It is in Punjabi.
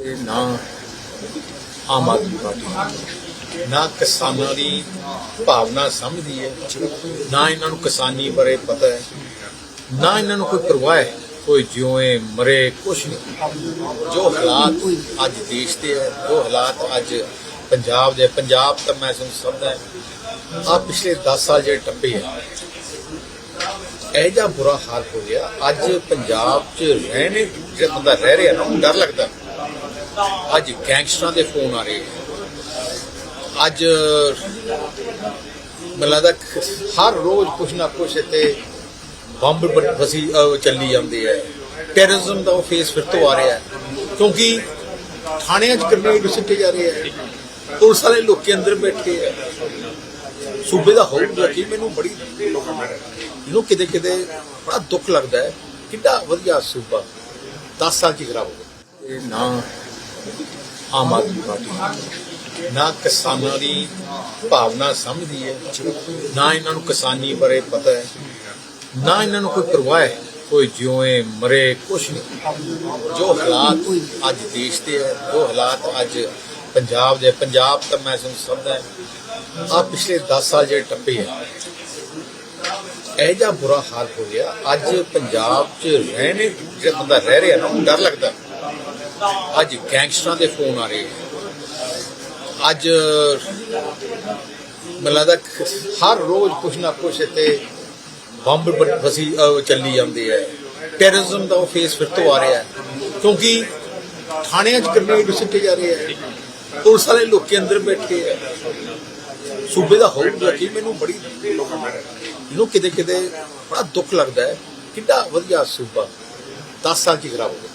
ਇਹ ਨਾ ਆਮ ਆਦਮੀ ਪਾਰਟੀ। ਨਾ ਕਿਸਾਨਾਂ ਦੀ ਭਾਵਨਾ ਸਮਝਦੀ ਹੈ। ਨਾ ਇਹਨਾਂ ਨੂੰ ਕਿਸਾਨੀ ਬਾਰੇ ਪਤਾ ਹੈ। ਨਾ ਇਹਨਾਂ ਨੂੰ ਕੋਈ ਪਰਵਾਹ ਹੈ। ਕੋਈ ਜਿਉਏ, ਮਰੇ, ਕੁਛ ਨਹੀਂ। ਜੋ ਹਾਲਾਤ ਅੱਜ ਦੇਸ਼ ਦੇ ਹੈ, ਜੋ ਹਾਲਾਤ ਅੱਜ ਪੰਜਾਬ ਦੇ ਪੰਜਾਬ ਤਾਂ ਮੈਂ ਤੁਹਾਨੂੰ ਸਮਝਦਾ ਆ ਪਿਛਲੇ 10 ਸਾਲ ਜਿਹੜੇ ਟੱਪੇ ਆ, ਇਹ ਜਿਹਾ ਬੁਰਾ ਹਾਲ ਹੋ ਗਿਆ। ਅੱਜ ਪੰਜਾਬ 'ਚ ਰਹਿਣੇ, ਜਿਹੜਾ ਬੰਦਾ ਰਹਿ ਰਿਹਾ ਨਾ, ਡਰ ਲੱਗਦਾ। ਅੱਜ ਗੈਂਗਸਟਰਾਂ ਦੇ ਫੋਨ ਆ ਰਹੇ ਹੈ। ਅੱਜ ਮੈਨੂੰ ਲੱਗਦਾ ਹਰ ਰੋਜ਼ ਕੁਛ ਨਾ ਕੁਛ ਇੱਥੇ ਬੰਬ ਫਸੀ ਚੱਲੀ ਜਾਂਦੇ ਹੈ ਟੈਰਰਿਜ਼ਮ ਦਾ ਉਹ ਫੇਸ ਫਿਰ ਤੋਂ ਆ ਰਿਹਾ ਹੈ। ਕਿਉਂਕਿ ਥਾਣਿਆਂ 'ਚ ਗ੍ਰਨੇਡ ਸਿੱਟੇ ਜਾ ਰਹੇ ਹੈ ਪੁਲਿਸ ਵਾਲੇ ਲੋਕੀ ਅੰਦਰ ਬੈਠੇ ਹੈ ਸੂਬੇ ਦਾ ਹੋਊਗਾ ਕਿ ਮੈਨੂੰ ਬੜੀ ਇਹਨੂੰ ਕਿਤੇ ਕਿਤੇ ਬੜਾ ਦੁੱਖ ਲੱਗਦਾ ਹੈ। ਕਿੰਨਾ ਵਧੀਆ ਸੂਬਾ। 10 ਸਾਲ ਚ ਖਰਾਬ ਹੋ ਗਿਆ। ਇਹ ਨਾ ਆਮ ਆਦਮੀ ਪਾਰਟੀ ਨਾ। ਕਿਸਾਨਾਂ ਦੀ ਭਾਵਨਾ ਸਮਝਦੀ ਹੈ, ਨਾ ਇਹਨਾਂ ਨੂੰ ਕਿਸਾਨੀ ਬਾਰੇ ਪਤਾ ਹੈ, ਨਾ ਇਹਨਾਂ ਨੂੰ ਕੋਈ ਪਰਵਾਹ ਹੈ, ਕੋਈ ਜਿਉਏ, ਮਰੇ, ਕੁਛ ਨਹੀਂ। ਜੋ ਹਾਲਾਤ ਅੱਜ ਦੇਸ਼ ਦੇ ਹੈ, ਜੋ ਹਾਲਾਤ ਅੱਜ ਪੰਜਾਬ ਦੇ ਪੰਜਾਬ ਤਾਂ ਮੈਂ ਤੁਹਾਨੂੰ ਸਮਝਦਾ ਆ ਪਿਛਲੇ 10 ਸਾਲ ਜਿਹੜੇ ਟੱਪੇ ਹੈ ਇਹ ਜਿਹਾ ਬੁਰਾ ਹਾਲ ਹੋ ਗਿਆ। ਅੱਜ ਪੰਜਾਬ 'ਚ ਰਹਿਣੇ ਜਿਹੜਾ ਬੰਦਾ ਰਹਿ ਰਿਹਾ ਨਾ ਉਹਨੂੰ ਡਰ ਲੱਗਦਾ। ਅੱਜ ਗੈਂਗਸਟਰਾਂ ਦੇ ਫੋਨ ਆ ਰਹੇ ਹੈ ਅੱਜ ਮੈਨੂੰ ਲੱਗਦਾ ਹਰ ਰੋਜ਼ ਕੁਛ ਨਾ ਕੁਛ ਇੱਥੇ ਬੰਬ ਬ- ਫਸੀ ਚੱਲੀ ਜਾਂਦੇ ਹੈ। ਟੈਰਰਿਜ਼ਮ ਦਾ ਫੇਸ ਫਿਰ ਤੋਂ ਆ ਰਿਹਾ ਹੈ। ਕਿਉਂਕਿ ਥਾਣਿਆਂ 'ਚ ਗ੍ਰਨੇਡ ਸਿੱਟੇ ਜਾ ਰਹੇ ਹੈ। ਪੁਲਿਸ ਵਾਲੇ ਲੋਕੀ ਅੰਦਰ ਬੈਠੇ ਹੈ। ਸੂਬੇ ਦਾ ਹੋਊਗਾ ਕਿ? ਮੈਨੂੰ ਬੜੀ ਇਹਨੂੰ ਕਿਤੇ ਕਿਤੇ ਬੜਾ ਦੁੱਖ ਲੱਗਦਾ ਹੈ। ਕਿੰਨਾ ਵਧੀਆ ਸੂਬਾ। 10 ਸਾਲ ਚ ਖਰਾਬ ਹੋ ਗਿਆ।